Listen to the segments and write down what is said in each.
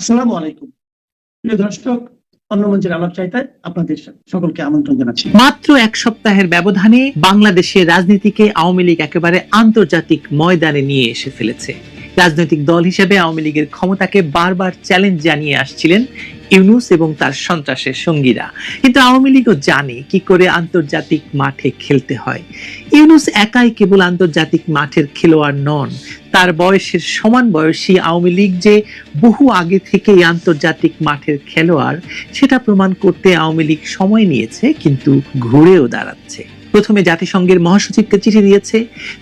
আসসালামু আলাইকুম। প্রিয় দর্শক, অন্য আলাপ চাইতে আপনাদের সকলকে আমন্ত্রণ জানাচ্ছি। মাত্র এক সপ্তাহের ব্যবধানে বাংলাদেশের রাজনীতিকে আওয়ামী লীগ একেবারে আন্তর্জাতিক ময়দানে নিয়ে এসে ফেলেছে। রাজনৈতিক দল হিসেবে আওয়ামী লীগের ক্ষমতাকে বারবার চ্যালেঞ্জ জানিয়ে আসছিলেন ইউনুস এবং তার সন্ত্রাসের সঙ্গীরা। কিন্তু আওয়ামী লীগও জানে কি করে আন্তর্জাতিক মাঠে খেলতে হয়। ইউনুস একাই কেবল আন্তর্জাতিক মাঠের খেলোয়াড় নন। তার বয়সের সমান বয়সী আওয়ামী লীগ যে বহু আগে থেকেই আন্তর্জাতিক মাঠের খেলোয়াড়, সেটা প্রমাণ করতে আওয়ামী লীগ সময় নিয়েছে, কিন্তু ঘুরেও দাঁড়াচ্ছে। প্রথমে জাতিসংঘের মহাসচিবকে চিঠি দিয়েছে।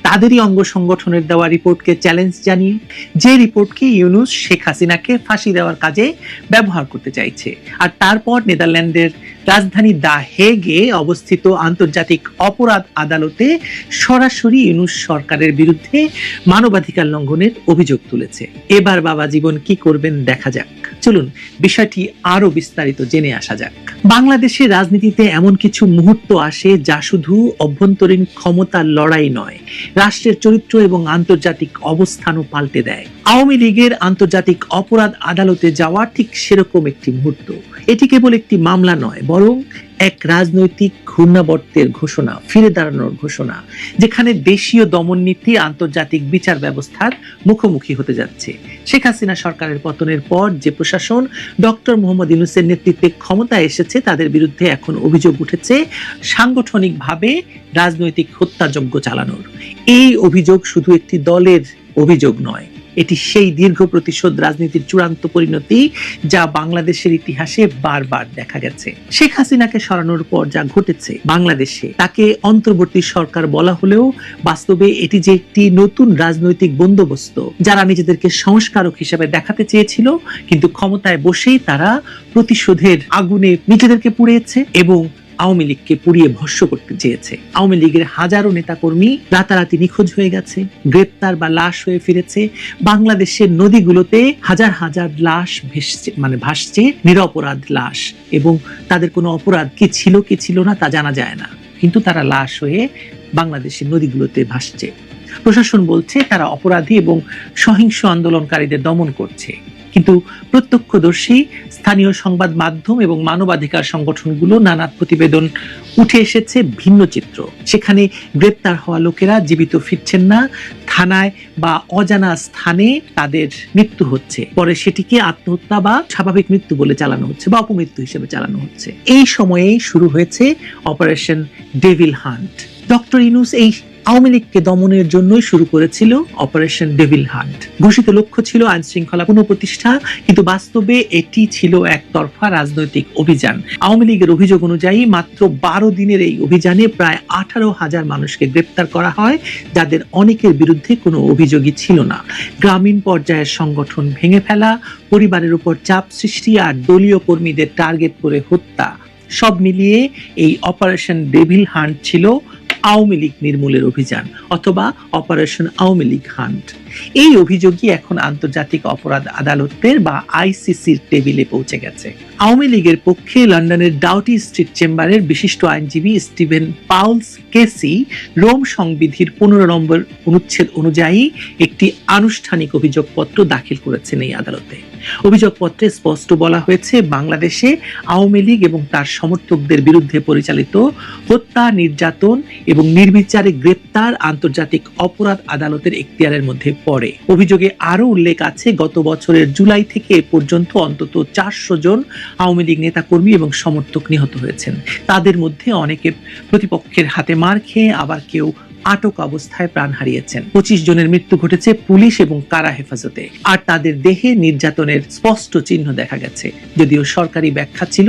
তাদেরই অঙ্গ সংগঠনের দেওয়া রিপোর্টকে চ্যালেঞ্জ জানিয়ে, যে রিপোর্টকে ইউনুস শেখ হাসিনাকে ফাঁসি দেওয়ার কাজে ব্যবহার করতে চাইছে। আর তারপর নেদারল্যান্ডের রাজধানী দা হেগে অবস্থিত আন্তর্জাতিক অপরাধ আদালতে সরাসরি ইউনুস সরকারের বিরুদ্ধে মানবাধিকার লঙ্ঘনের অভিযোগ তুলেছে। এবার বাবা জীবন কি করবেন দেখা যাক। চলুন, বিষয়টি আরও বিস্তারিত জেনে আসা যাক। বাংলাদেশে রাজনীতিতে এমন কিছু মুহূর্ত আসে যা শুধু অভ্যন্তরীণ ক্ষমতার লড়াই নয়, রাষ্ট্রের চরিত্র এবং আন্তর্জাতিক অবস্থানও পাল্টে দেয়। আওয়ামী লীগের আন্তর্জাতিক অপরাধ আদালতে যাওয়া ঠিক সেরকম একটি মুহূর্ত। এটি কেবল একটি মামলা নয়, বরং এক রাজনৈতিক ঘূর্ণাবর্তের ঘোষণা, ফিরে দাঁড়ানোর ঘোষণা, যেখানে দেশীয় দমননীতি আন্তর্জাতিক বিচার ব্যবস্থার মুখোমুখি হতে যাচ্ছে। শেখ হাসিনা সরকারের পতনের পর যে প্রশাসন ডক্টর মোহাম্মদ ইউনুসের নেতৃত্বে ক্ষমতায় এসেছে, তাদের বিরুদ্ধে এখন অভিযোগ উঠেছে সাংগঠনিকভাবে রাজনৈতিক হত্যাযজ্ঞ চালানোর। এই অভিযোগ শুধু একটি দলের অভিযোগ নয় এটি সেই দীর্ঘ প্রতিশোধ রাজনীতির চূড়ান্ত পরিণতি যা বাংলাদেশের ইতিহাসে বারবার দেখা গেছে। শেখ হাসিনাকে সরানোর পর যা ঘটেছে বাংলাদেশে, তাকে অন্তর্বর্তী সরকার বলা হলেও বাস্তবে এটি যে একটি নতুন রাজনৈতিক বন্দোবস্ত যারা নিজেদেরকে সংস্কারক হিসেবে দেখাতে চেয়েছিল, কিন্তু ক্ষমতায় বসেই তারা প্রতিশোধের আগুনে নিজেদেরকে পুড়িয়েছে এবং আওয়ামী লীগকে পুড়িয়ে ভস্য করতে চেয়েছে। আওয়ামী লীগের হাজারো নেতাকর্মী রাতারাতি নিখোঁজ হয়ে গেছে, গ্রেপ্তার বা লাশ হয়ে ফিরেছে। বাংলাদেশের নদীগুলোতে হাজার হাজার লাশ ভেসছে মানে ভাসছে, নিরপরাধ লাশ। এবং তাদের কোনো অপরাধ কি ছিল কি ছিল না তা জানা যায় না। কিন্তু তারা লাশ হয়ে বাংলাদেশের নদীগুলোতে ভাসছে। প্রশাসন বলছে তারা অপরাধী এবং সহিংস আন্দোলনকারীদের দমন করছে। কিন্তু প্রত্যক্ষদর্শী, স্থানীয় সংবাদ মাধ্যম এবং মানবাধিকার সংগঠনগুলো নানা প্রতিবেদন উঠে এসেছে ভিন্ন চিত্র। সেখানে গ্রেপ্তার হওয়া লোকেরা জীবিত ফিরছেন না, থানায় বা অজানা স্থানে তাদের মৃত্যু হচ্ছে। পরে সেটিকে আত্মহত্যা বা স্বাভাবিক মৃত্যু বলে চালানো হচ্ছে বা অপমৃত্যু হিসেবে চালানো হচ্ছে। এই সময়েই শুরু হয়েছে operation devil hunt. Doctor Yunus, এই আওয়ামী লীগকে দমনের জন্যই শুরু করেছিল অপারেশন ডেভিল হান্ট ঘোষিত লক্ষ্য ছিল আইন শৃঙ্খলা পুনঃপ্রতিষ্ঠা, কিন্তু বাস্তবে এটি ছিল একতরফা রাজনৈতিক অভিযান। আওয়ামী লীগের অভিযোগ অনুযায়ী মাত্র বারো দিনের এই অভিযানে প্রায় আঠারো হাজার মানুষকে গ্রেপ্তার করা হয়, যাদের অনেকের বিরুদ্ধে কোনো অভিযোগই ছিল না। গ্রামীণ পর্যায়ের সংগঠন ভেঙে ফেলা, পরিবারের উপর চাপ সৃষ্টি আর দলীয় কর্মীদের টার্গেট করে হত্যা। সব মিলিয়ে এই অপারেশন ডেভিল হান্ট ছিল আওয়ামী লীগ নির্মূলের অভিযান অথবা অপারেশন আওয়ামী লীগ হান্ট। এই অভিযোগই এখন আন্তর্জাতিক অপরাধ আদালতের বা আইসিসির টেবিলে পৌঁছে গেছে। আওয়ামী লীগের পক্ষে লন্ডনের ডাউটি স্ট্রিট চেম্বারের বিশিষ্ট আইনজীবী স্টিভেন পাউলস কেসি রোম সংবিধির পনেরো নম্বর অনুচ্ছেদ অনুযায়ী একটি আনুষ্ঠানিক অভিযোগপত্র দাখিল করেছেন এই আদালতে। অভিযোগপত্রে স্পষ্ট বলা হয়েছে, বাংলাদেশে আওয়ামী লীগ এবং তার সমর্থকদের বিরুদ্ধে পরিচালিত হত্যা, নির্যাতন এবং নির্বিচারে গ্রেপ্তার আন্তর্জাতিক অপরাধ আদালতের এখতিয়ারের মধ্যে পড়ে। অভিযোগে আরও উল্লেখ আছে, গত বছরের জুলাই থেকে এ পর্যন্ত অন্তত চারশো জন আওয়ামী লীগ নেতাকর্মী এবং সমর্থক নিহত হয়েছেন। তাদের মধ্যে অনেকে প্রতিপক্ষের হাতে মার খেয়ে, আবার কেউ আটক অবস্থায় প্রাণ হারিয়েছেন। পঁচিশ জনের মৃত্যু ঘটেছে পুলিশ এবং কারা হেফাজতে। আর তাদের দেহে নির্যাতনের স্পষ্ট চিহ্ন দেখা গেছে। যদিও সরকারি ব্যাখ্যা ছিল,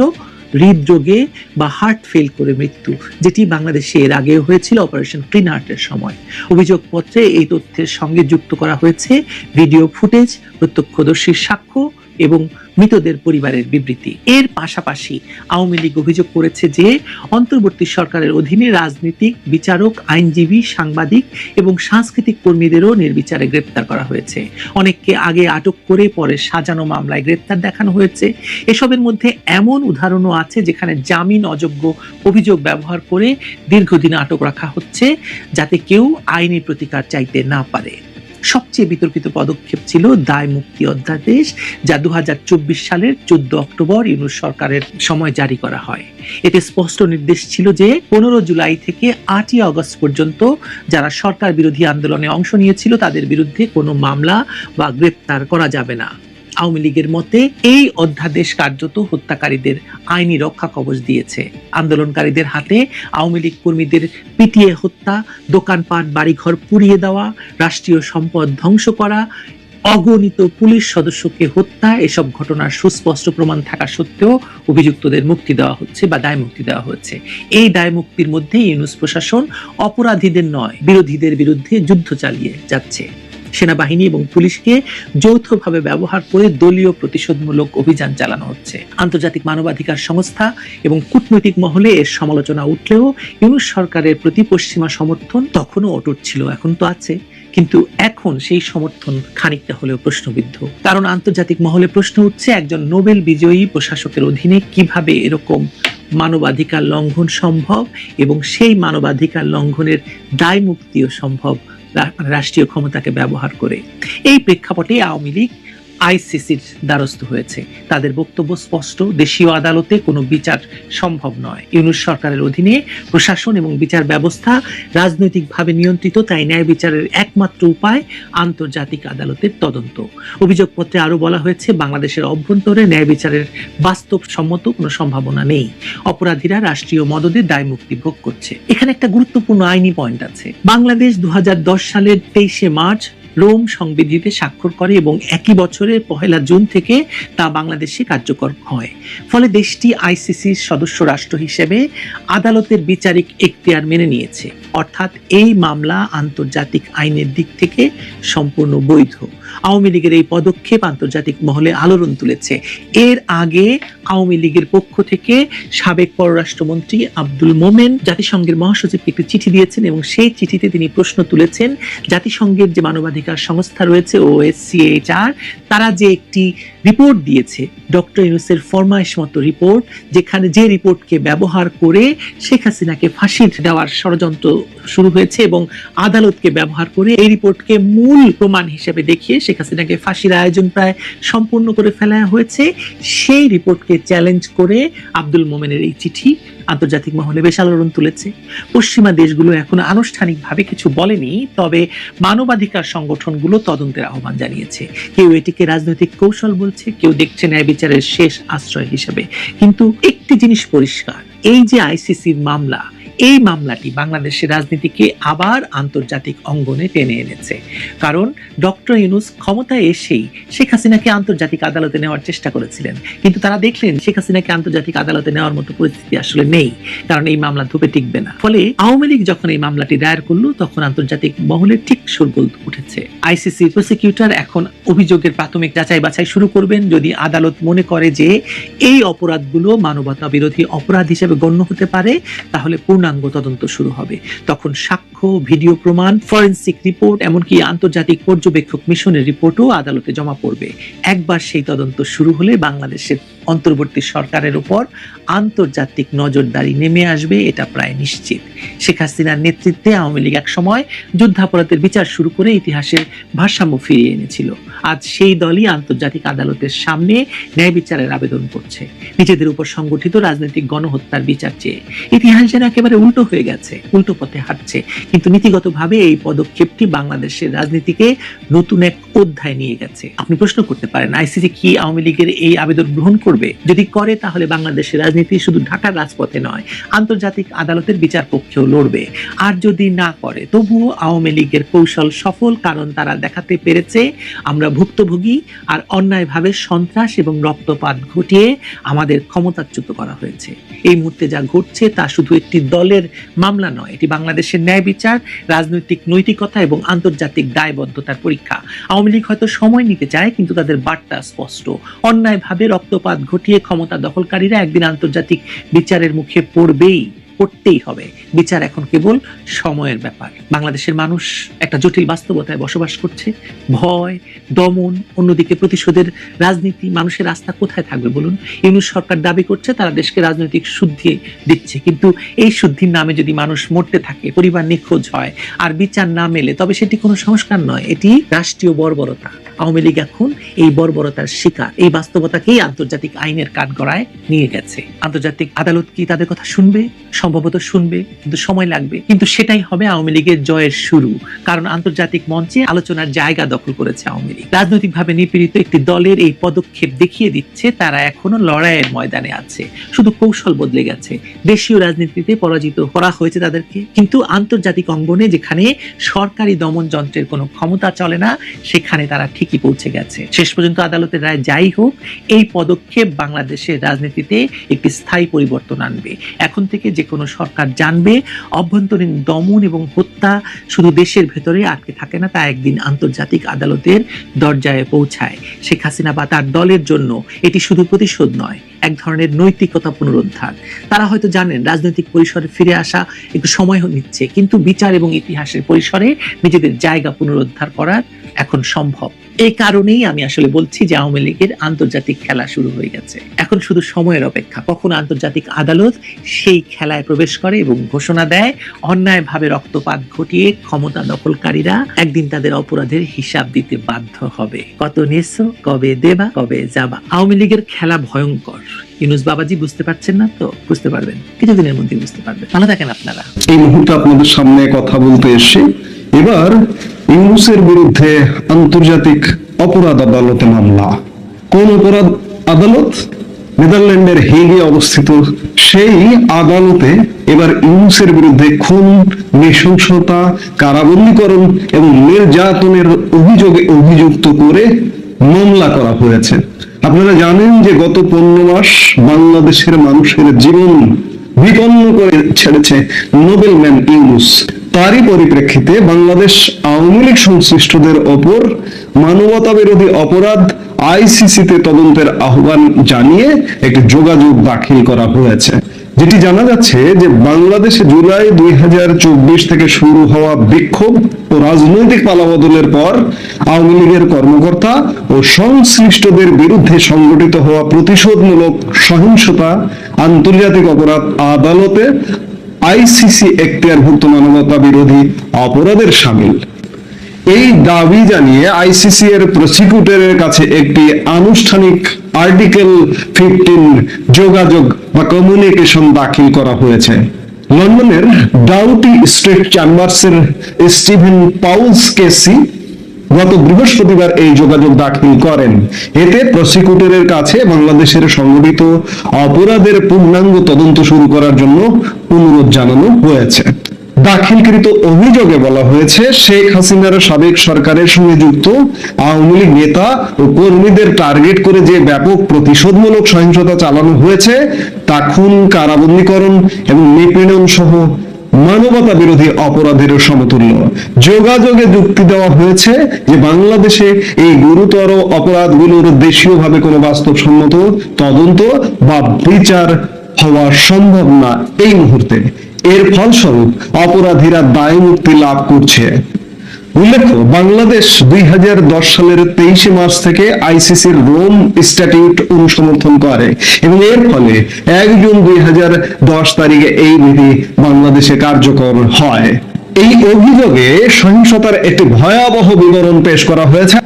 হৃদরোগে বা হার্ট ফেল করে মৃত্যু, যেটি বাংলাদেশে এর আগেও হয়েছিল অপারেশন ক্লিন হার্টের সময়। অভিযোগপত্রে এই তথ্যের সঙ্গে যুক্ত করা হয়েছে ভিডিও ফুটেজ, প্রত্যক্ষদর্শীর সাক্ষ্য এবং মৃতদের পরিবারের বিবৃতি। এর পাশাপাশি আওয়ামী লীগ অভিযোগ করেছে যে, অন্তর্বর্তী সরকারের অধীনে রাজনীতিক, বিচারক, আইনজীবী, সাংবাদিক এবং সাংস্কৃতিক কর্মীদেরও নির্বিচারে গ্রেপ্তার করা হয়েছে। অনেককে আগে আটক করে পরে সাজানো মামলায় গ্রেপ্তার দেখানো হয়েছে। এসবের মধ্যে এমন উদাহরণও আছে যেখানে জামিন অযোগ্য অভিযোগ ব্যবহার করে দীর্ঘদিন আটক রাখা হচ্ছে যাতে কেউ আইনি প্রতিকার চাইতে না পারে। সবচেয়ে বিতর্কিত পদক্ষেপ ছিল দায় মুক্তি অধ্যাদেশ, যা দু হাজার চব্বিশ সালের চোদ্দ অক্টোবর ইউনুস সরকারের সময় জারি করা হয়। এতে স্পষ্ট নির্দেশ ছিল যে পনেরো জুলাই থেকে আটই আগস্ট পর্যন্ত যারা সরকার বিরোধী আন্দোলনে অংশ নিয়েছিল তাদের বিরুদ্ধে কোনো মামলা বা গ্রেপ্তার করা যাবে না। আওয়ামী লীগের মতে, এই অধ্যাদেশ কার্যত হত্যাকারীদের আইনি রক্ষা কবচ দিয়েছে। আন্দোলনকারীদের হাতে আওয়ামী লীগ কর্মীদের পিটিয়ে হত্যা, দোকানপাট, বাড়িঘর পুড়িয়ে দেওয়া, রাষ্ট্রীয় সম্পদ ধ্বংস করা, অগণিত পুলিশ সদস্যকে হত্যা, এসব ঘটনার সুস্পষ্ট প্রমাণ থাকা সত্ত্বেও অভিযুক্তদের মুক্তি দেওয়া হচ্ছে বা দায় মুক্তি দেওয়া হচ্ছে এই দায় মুক্তির মধ্যে ইউনুস প্রশাসন অপরাধীদের নয়, বিরোধীদের বিরুদ্ধে যুদ্ধ চালিয়ে যাচ্ছে। সেনাবাহিনী এবং পুলিশকে যৌথভাবে ব্যবহার করে দলীয় প্রতিশোধমূলক অভিযান চালানো হচ্ছে। আন্তর্জাতিক মানবাধিকার সংস্থা এবং কূটনৈতিক মহলে এর সমালোচনা উঠলেও ইউনুস সরকারের প্রতি পশ্চিমা সমর্থন তখনও অটুট ছিল, এখন তো আছে। কিন্তু এখন সেই সমর্থন খানিকটা হলেও প্রশ্নবিদ্ধ। কারণ আন্তর্জাতিক মহলে প্রশ্ন উঠছে, একজন নোবেল বিজয়ী প্রশাসকের অধীনে কীভাবে এরকম মানবাধিকার লঙ্ঘন সম্ভব এবং সেই মানবাধিকার লঙ্ঘনের দায় মুক্তিও সম্ভব রাষ্ট্রীয় ক্ষমতাকে ব্যবহার করে। এই প্রেক্ষাপটে আওয়ামী লীগ আইসিসির দ্বারস্থ হয়েছে। তাদের বক্তব্য স্পষ্ট, দেশীয় আদালতে কোনো বিচার সম্ভব নয়। ইউনুস সরকারের অধীনে প্রশাসন এবং বিচার ব্যবস্থা রাজনৈতিকভাবে নিয়ন্ত্রিত, তাই ন্যায় বিচারের একমাত্র উপায় আন্তর্জাতিক আদালতের তদন্ত। অভিযোগপত্রে আরও বলা হয়েছে, বাংলাদেশের অভ্যন্তরে ন্যায় বিচারের বাস্তবসম্মত কোনো সম্ভাবনা নেই। অপরাধীরা রাষ্ট্রীয় মদদে দায় মুক্তি ভোগ করছে। এখানে একটা গুরুত্বপূর্ণ আইনি পয়েন্ট আছে। বাংলাদেশ দু হাজার দশ সালের তেইশে মার্চ রোম সংবিধিতে স্বাক্ষর করে এবং একই বছরের পহেলা জুন থেকে তা বাংলাদেশে কার্যকর হয়। ফলে দেশটি আইসিসির সদস্য রাষ্ট্র হিসেবে আদালতের বিচারিক এখতিয়ার মেনে নিয়েছে। অর্থাৎ এই মামলা আন্তর্জাতিক আইনের দিক থেকে সম্পূর্ণ বৈধ। আওয়ামী লীগের এই পদক্ষেপ আন্তর্জাতিক মহলে আলোড়ন তুলেছে। এর আগে আওয়ামী লীগের পক্ষ থেকে সাবেক পররাষ্ট্রমন্ত্রী আব্দুল মোমেন জাতিসংঘের মহাসচিবকে একটি চিঠি দিয়েছেন এবং সেই চিঠিতে তিনি প্রশ্ন তুলেছেন, জাতিসংঘের যে মানবাধিকার সংস্থা রয়েছে ওএসসিএইচআর তারা যে একটি রিপোর্ট দিয়েছে ডক্টর ইউনুসের ফরমাইশ মতো রিপোর্ট যেখানে যে রিপোর্টকে ব্যবহার করে শেখ হাসিনাকে ফাঁসি দেওয়ার ষড়যন্ত্র শুরু হয়েছে এবং আদালতকে ব্যবহার করে এই রিপোর্টকে মূল প্রমাণ হিসেবে দেখিয়ে শেখ হাসিনাকে ফাঁসির আয়োজন প্রায় সম্পূর্ণ করে ফেলা হয়েছে। সেই রিপোর্টকে চ্যালেঞ্জ করে আব্দুল মোমেনের এই চিঠি আন্তর্জাতিক মহলে বেশ আলোড়ন তুলেছে। পশ্চিমা দেশগুলো এখন আনুষ্ঠানিকভাবে কিছু বলেনি, তবে মানবাধিকার সংগঠনগুলো তদন্তের আহ্বান জানিয়েছে। কেউ এটিকে রাজনৈতিক কৌশল বলছে, কেউ দেখছে ন্যায় বিচারের শেষ আশ্রয় হিসেবে। কিন্তু একটি জিনিস পরিষ্কার, এই যে আইসিসির মামলা এই মামলাটি বাংলাদেশের রাজনীতিকে আবার আন্তর্জাতিক অঙ্গনে টেনে এনেছে। কারণ ডক্টর ইউনুস ক্ষমতায় এসেই শেখ হাসিনাকে আন্তর্জাতিক আদালতে নেওয়ার চেষ্টা করেছিলেন। কিন্তু তারা দেখলেন শেখ হাসিনাকে আন্তর্জাতিক আদালতে নেওয়ার মতো পরিস্থিতি আসলে নেই, কারণ এই মামলা ধুপে টিকবে না। ফলে আওয়ামী লীগ যখন এই মামলাটি দায়ের করল, তখন আন্তর্জাতিক মহলে ঠিক সুরগোল উঠেছে। আইসিসি প্রসিকিউটর এখন অভিযোগের প্রাথমিক যাচাই বাছাই শুরু করবেন যদি আদালত মনে করে যে এই অপরাধগুলো মানবতা বিরোধী অপরাধ হিসেবে গণ্য হতে পারে, তাহলে পূর্ণাঙ্গ তদন্ত শুরু হবে। তখন সাক্ষ্য, ভিডিও প্রমাণ, ফরেন্সিক রিপোর্ট, এমনকি আন্তর্জাতিক পর্যবেক্ষক মিশনের রিপোর্টও আদালতে জমা পড়বে। একবার সেই তদন্ত শুরু হলে বাংলাদেশের অন্তর্বর্তী সরকারের উপর আন্তর্জাতিক নজরদারি নেমে আসবে, এটা প্রায় নিশ্চিত। শেখ হাসিনার নেতৃত্বে আওয়ামী লীগ এক সময় যুদ্ধাপরাধের বিচার শুরু করে ইতিহাসের ভারসাম্য ফিরিয়ে এনেছিল। আজ সেই দলই আন্তর্জাতিক আদালতের সামনে ন্যায় বিচারের আবেদন করছে। নিজেদের উপর সংগঠিত রাজনৈতিক গণহত্যার বিচার চেয়ে। ইতিহাস যেন একেবারে উল্টো হয়ে গেছে, উল্টো পথে হাঁটছে। কিন্তু নীতিগতভাবে এই পদক্ষেপটি বাংলাদেশের রাজনীতিকে নতুন এক অধ্যায় নিয়ে গেছে। আপনি প্রশ্ন করতে পারেন, আইসিসি কি আওয়ামী লীগের এই আবেদন গ্রহণ করবে? যদি করে, তাহলে বাংলাদেশের রাজনীতি শুধু ঢাকার রাজপথে নয়, আন্তর্জাতিক আদালতের বিচার পক্ষেও লড়বে। আর যদি না করে, তবুও আওয়ামী লীগের কৌশল সফল, কারণ তারা দেখাতে পেরেছে, আমরা ভুক্তভোগী আর অন্যায়ভাবে সন্ত্রাস এবং রক্তপাত ঘটিয়ে আমাদের ক্ষমতাচ্যুত করা হয়েছে। এই মুহূর্তে যা ঘটছে, তা শুধু একটি দলের মামলা নয়। এটি বাংলাদেশের ন্যায় বিচার, রাজনৈতিক নৈতিকতা এবং আন্তর্জাতিক দায়বদ্ধতার পরীক্ষা। আওয়ামী লীগ হয়তো সময় নিতে চায়, কিন্তু তাদের বার্তা স্পষ্ট। অন্যায়ভাবে রক্তপাত ঘটিয়ে ক্ষমতা দখলকারীরা একদিন আন্তর্জাতিক বিচারের মুখে পড়বেই। করতেই হবে। বিচার এখন কেবল সময়ের ব্যাপার। বাংলাদেশের মানুষ একটা জটিল বাস্তবতায় বসবাস করছে। ভয়, দমন, অন্যদিকে প্রতিশোধের রাজনীতি, মানুষের আস্থা কোথায় থাকবে বলুন? ইউনুস সরকার দাবি করছে, তারা দেশকে রাজনৈতিক শুদ্ধি দিচ্ছে। কিন্তু এই শুদ্ধির নামে যদি মানুষ মরতে থাকে, পরিবার নিখোঁজ হয়, আর বিচার না মেলে, তবে সেটি কোনো সংস্কার নয়। এটি রাষ্ট্রীয় বর্বরতা। আওয়ামী লীগ এখন এই বর্বরতার শিকার। এই বাস্তবতাকেই আন্তর্জাতিক আইনের কাঠগড়ায় নিয়ে গেছে। আন্তর্জাতিক আদালত কি তাদের কথা শুনবে? সম্ভবত শুনবে, কিন্তু সময় লাগবে। কিন্তু সেটাই হবে আওয়ামী লীগের জয়ের শুরু। কারণ আন্তর্জাতিক মঞ্চে আলোচনার জায়গা দখল করেছে আওয়ামী লীগ। রাজনৈতিকভাবে নিপীড়িত একটি দলের এই পদক্ষেপ দেখিয়ে দিচ্ছে তারা এখনও লড়াইয়ের ময়দানে আছে। শুধু কৌশল বদলে গেছে। দেশীয় রাজনীতিতে পরাজিত করা হয়েছে তাদেরকে। কিন্তু আন্তর্জাতিক অঙ্গনে যেখানে সরকারি দমন যন্ত্রের কোনো ক্ষমতা চলে না, সেখানে তারা ঠিকই পৌঁছে গেছে। শেষ পর্যন্ত আদালতের রায় যাই হোক, এই পদক্ষেপ বাংলাদেশের রাজনীতিতে একটি স্থায়ী পরিবর্তন আনবে। এখন থেকে যে কোনো সরকার জানবে। অভ্যন্তরীণ দমন এবং হত্যা শুধু দেশের ভেতরে আটকে থাকে না, তা একদিন আন্তর্জাতিক আদালতের দরজায় পৌঁছায়। শেখ হাসিনা বা তার দলের জন্য এটি শুধু প্রতিশোধ নয়, এক ধরনের নৈতিকতা পুনরুদ্ধার। তারা হয়তো জানেন, রাজনৈতিক পরিসরে ফিরে আসা একটু সময় নিচ্ছে, কিন্তু বিচার এবং ইতিহাসের পরিসরে নিজেদের জায়গা পুনরুদ্ধার করার এখন সম্ভব। এই কারণেই আমি আসলে বলছি যে আওয়ামী লীগের আন্তর্জাতিক খেলা শুরু হয়ে গেছে। এখন শুধু সময়ের অপেক্ষা। কখন আন্তর্জাতিক আদালত সেই খেলায় প্রবেশ করে এবং ঘোষণা দেয়, অন্যায়ভাবে রক্তপাত ঘটিয়ে ক্ষমতা দখলকারীরা একদিন তাদের অপরাধের হিসাব দিতে বাধ্য হবে। কত নেছো কবে দেবা, কবে যাবা। আওয়ামী লীগের খেলা ভয়ঙ্কর। ইউনুস বাবাজি বুঝতে পারছেন না তো? বুঝতে পারবেন। কিছুদিনের মধ্যে বুঝতে পারবেন। ভালো থাকেন আপনারা। এই মুহূর্তে আপনাদের সামনে কথা বলতে এসে এবার ইউনুসের বিরুদ্ধে আন্তর্জাতিক অপরাধ আদালতে মামলা। কোন অপরাধ? আদালত? নেদারল্যান্ডের হেগে অবস্থিত সেই আদালতে এবার ইউনুসের বিরুদ্ধে খুন, নৃশংসতা, কারাবন্দীকরণ এবং নির্যাতনের অভিযোগে অভিযুক্ত করে মামলা করা হয়েছে। আপনারা জানেন যে গত পনেরো মাস বাংলাদেশের মানুষের জীবন বিপন্ন করে ছেড়েছে নোবেলম্যান ইউনুস। তারই পরিপ্রেক্ষিতে বাংলাদেশ আওয়ামী লীগ সংশ্লিষ্টদের ওপর মানবতা বিরোধী অপরাধ আইসিসিতে তদন্তের আহ্বান জানিয়ে একটি যোগাযোগ দাখিল করা হয়েছে। যেটি জানা যাচ্ছে যে বাংলাদেশে জুলাই দুই থেকে শুরু হওয়া বিক্ষোভ ও রাজনৈতিক পালাবদলের পর আওয়ামী লীগের কর্মকর্তা ও সংশ্লিষ্টদের বিরুদ্ধে সংগঠিত হওয়া প্রতিশোধমূলক সহিংসতা, আন্তর্জাতিক অপরাধ আদালতে আইসিসি এখতিয়ারভুক্ত মানবতা বিরোধী অপরাধের সামিল। এই দাবি জানিয়ে আইসিসি এর প্রসিকিউটরের কাছে একটি আনুষ্ঠানিক আর্টিকেল ফিফটিন যোগাযোগ বা কমিউনিকেশন দাখিল করা হয়েছে। লন্ডনের ডাউটি স্ট্রিট চেম্বার্সের স্টিভেন পাউলস কেসি গত বৃহস্পতিবার এই যোগাযোগ দাখিল করেন। এতে প্রসিকিউটরের কাছে বাংলাদেশের সংগঠিত অপরাধের পূর্ণাঙ্গ তদন্ত শুরু করার জন্য অনুরোধ জানানো হয়েছে। দাখিলকৃত অভিযোগে বলা হয়েছে, শেখ হাসিনার সাবেক সরকারের সঙ্গে যুক্ত আওয়ামী লীগ নেতা ও কর্মীদের টার্গেট করে যে ব্যাপক প্রতিশোধমূলক সহিংসতা চালানো হয়েছে, তা খুন, কারাবন্দীকরণ এবং নিপীড়ন সহ মানবতা বিরোধী অপরাধের সমতুল্য। যোগাযোগে যুক্তি দেওয়া হয়েছে যে বাংলাদেশে এই গুরুতর অপরাধগুলোর দেশীয়ভাবে কোনো বাস্তবসম্মত তদন্ত বা বিচার হওয়া সম্ভব না এই মুহূর্তে। এর ফলস্বরূপ অপরাধীরা দায় মুক্তি লাভ করছে। উল্লেখ্য, বাংলাদেশ দুই হাজার দশ সালের তেইশে মার্চ থেকে আইসিসির রোম স্ট্যাটিউট অনুসমর্থন করে এবং এর ফলে এক জুন দুই তারিখে এই বিধি বাংলাদেশে কার্যকর হয়। এই অভিযোগে সহিংসতার একটি ভয়াবহ বিবরণ পেশ করা হয়েছে।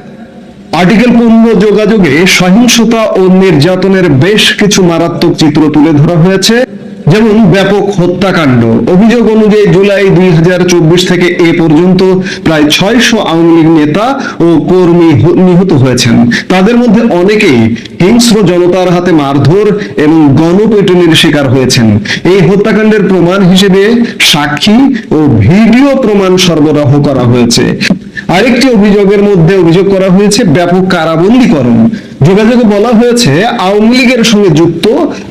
আর্টিকেল পূর্ণ যোগাযোগে সহিংসতা ও নির্যাতনের বেশ কিছু মারাত্মক চিত্র তুলে ধরা হয়েছে। যেমন ব্যাপক হত্যাকাণ্ড। অভিযোগ অনুযায়ী জুলাই দুই থেকে এ পর্যন্ত প্রায় ছয়শো আওয়ামী লীগ নেতা ও কর্মী নিহত হয়েছেন। তাদের মধ্যে অনেকেই হিংস্র জনতার হাতে মারধর এবং গণপিটুনির শিকার হয়েছেন। এই হত্যাকাণ্ডের প্রমাণ হিসেবে সাক্ষী ও ভিডিও প্রমাণ সরবরাহ করা হয়েছে। আরেকটি অভিযোগের মধ্যে অভিযোগ করা হয়েছে, ব্যাপক কারাবন্দীকরণ। যোগাযোগে বলা হয়েছে, আওয়ামী লীগের সঙ্গে যুক্ত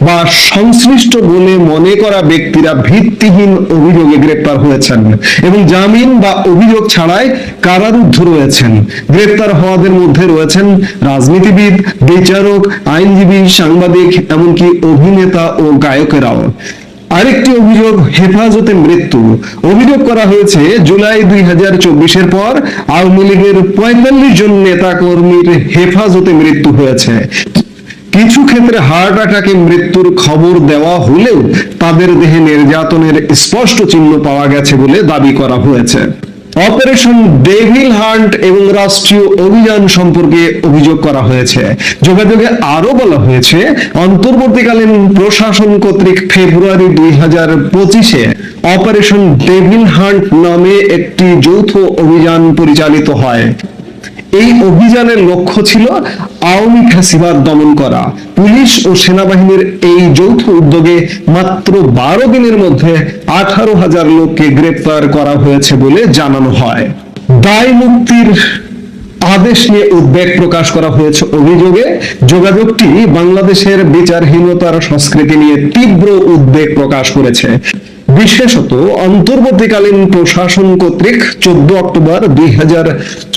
বা সংশ্লিষ্ট বলে মনে করা ব্যক্তিরা ভিত্তিহীন অভিযোগে গ্রেপ্তার হয়েছেন এবং জামিন বা অভিযোগ ছাড়াই কারারুদ্ধ রয়েছেন। গ্রেপ্তার হওয়াদের মধ্যে রয়েছেন রাজনীতিবিদ, বিচারক, আইনজীবী, সাংবাদিক, এমনকি অভিনেতা ও গায়কেরাও। আরেকটি অভিযোগ, হেফাজতে মৃত্যু। অভিযোগ করা হয়েছে, জুলাই দুই হাজার চব্বিশের পর আওয়ামী লীগের পঁয়তাল্লিশ জন নেতা কর্মীর হেফাজতে মৃত্যু হয়েছে। কিছু ক্ষেত্রে হার্ট অ্যাটাকে মৃত্যুর খবর দেওয়া হলেও তাদের দেহে নির্যাতনের স্পষ্ট চিহ্ন পাওয়া গেছে বলে দাবি করা হয়েছে। অপারেশন ডেভিল হান্ট এবং রাষ্ট্রীয় অভিযান সম্পর্কে অভিযোগ করা হয়েছে। যোগাযোগে আরও বলা হয়েছে, অন্তর্বর্তীকালীন প্রশাসন কর্তৃক ফেব্রুয়ারি দুই হাজার পঁচিশে অপারেশন ডেভিল হান্ট নামে একটি যৌথ অভিযান পরিচালিত হয়। এই অভিযানের লক্ষ্য ছিল আওয়ামী ফ্যাসিবাদ দমন করা। পুলিশ ও সেনাবাহিনীর এই যৌথ উদ্যোগে মাত্র বারো দিনের মধ্যে আঠারো হাজার লোককে গ্রেপ্তার করা হয়েছে বলে জানানো হয়। দায় মুক্তির আদেশ নিয়ে উদ্বেগ প্রকাশ করা হয়েছে অভিযোগে। যোগাযোগটি বাংলাদেশের বিচারহীনতার সংস্কৃতি নিয়ে তীব্র উদ্বেগ প্রকাশ করেছে। বিশেষত অন্তর্বর্তীকালীন প্রশাসন কর্তৃক চোদ্দ অক্টোবর দুই হাজার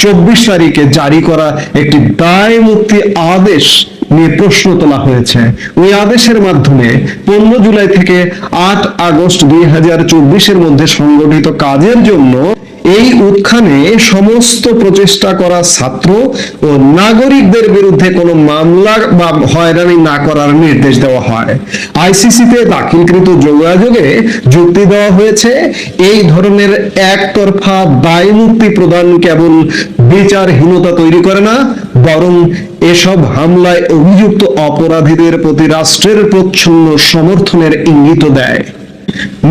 চব্বিশ তারিখে জারি করা একটি দায় মুক্তি আদেশ নিয়ে প্রশ্ন তোলা হয়েছে। ওই আদেশের মাধ্যমে পনেরো জুলাই থেকে আট আগস্ট দুই চব্বিশের মধ্যে সংগঠিত কাজের জন্য এই উত্থানে সমস্ত প্রচেষ্টা করা ছাত্র ও নাগরিকদের বিরুদ্ধে কোনো মামলা বা হয়রানি না করার নির্দেশ দেওয়া হয়। আইসিসিতে দাখিলকৃত যোগাযোগে যুক্তি দেওয়া হয়েছে, এই ধরনের একতরফা দায় প্রদান কেবল বিচারহীনতা তৈরি করে না, বরং এসব হামলায় অভিযুক্ত অপরাধীদের প্রতি রাষ্ট্রের প্রচ্ছন্ন সমর্থনের ইঙ্গিত দেয়।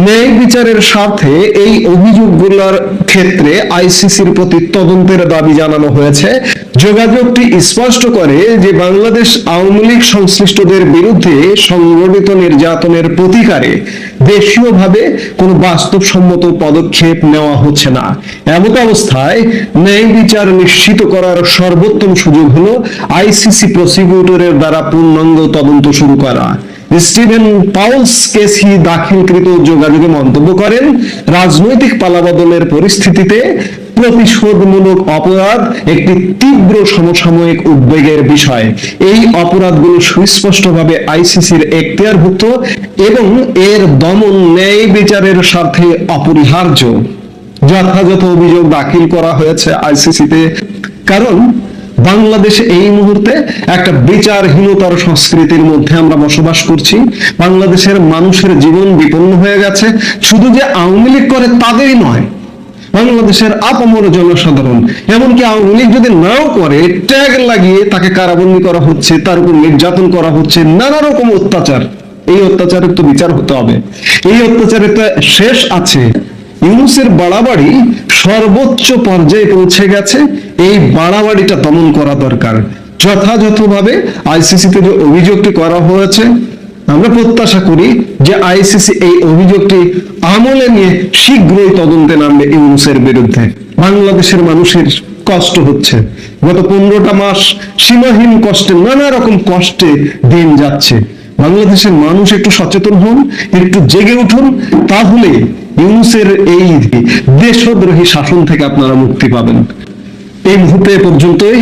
ন্যায় বিচারের স্বার্থে এই অভিযোগগুলোর ক্ষেত্রে আইসিসির প্রতি তদন্তের দাবি জানানো হয়েছে। যোগাযোগটি স্পষ্ট করে যে বাংলাদেশ আওয়ামী লীগ সংশ্লিষ্টদের বিরুদ্ধে সংগঠিত নির্যাতনের প্রতিকারে দেশীয়ভাবে কোনো বাস্তবসম্মত পদক্ষেপ নেওয়া হচ্ছে না। এমত অবস্থায় ন্যায় বিচার নিশ্চিত করার সর্বোত্তম সুযোগ হলো আইসিসি প্রসিকিউটরের দ্বারা পূর্ণাঙ্গ তদন্ত শুরু করা। স্টিভেন পাউলস কেসি দাখিলকৃত যোগাযোগে মন্তব্য করেন, রাজনৈতিক পালাবদলের পরিস্থিতিতে প্রতিশোধমূলক অপরাধ একটি তীব্র সমসাময়িক উদ্বেগের বিষয়। এই অপরাধগুলো সুস্পষ্টভাবে আইসিসির এখতিয়ারভুক্ত এবং এর দমন ন্যায় বিচারের স্বার্থে অপরিহার্য। যথাযথ অভিযোগ দাখিল করা হয়েছে আইসিসিতে, কারণ বাংলাদেশে এই মুহূর্তে একটা বিচারহীনতার সংস্কৃতির মধ্যে আমরা বসবাস করছি। বাংলাদেশের মানুষের জীবন বিপন্ন হয়ে গেছে। শুধু যে আওয়ামী লীগ করে তাদেরই নয়, বাংলাদেশের আপামর জনসাধারণ, এমনকি আওয়ামী লীগ যদি নাও করে, ট্যাগ লাগিয়ে তাকে কারাবন্দী করা হচ্ছে, তার উপর নির্যাতন করা হচ্ছে, নানা রকম অত্যাচার। এই অত্যাচারের তো বিচার হতে হবে। এই অত্যাচারের তো শেষ আছে। ইউনুসের বাড়াবাড়ি সর্বোচ্চ পর্যায়ে পৌঁছে গেছে। এই বাড়াবাড়িটা দমন করা দরকার। যথাযথভাবে আইসিসিতে যে অভিযোগটি করা হয়েছে, আমরা প্রত্যাশা করি যে আইসিসি এই অভিযোগটি আমলে নিয়ে শীঘ্রই তদন্তে নামবে ইউনুসের বিরুদ্ধে। বাংলাদেশের মানুষের কষ্ট হচ্ছে। গত পনেরোটা মাস সীমাহীন কষ্টে, নানা রকম কষ্টে দিন যাচ্ছে। বাংলাদেশের মানুষ একটু সচেতন হন, একটু জেগে উঠুন, তাহলে ইউনুসের এই দেশদ্রোহী শাসন থেকে আপনারা মুক্তি পাবেন। এই মুহূর্তে পর্যন্তই।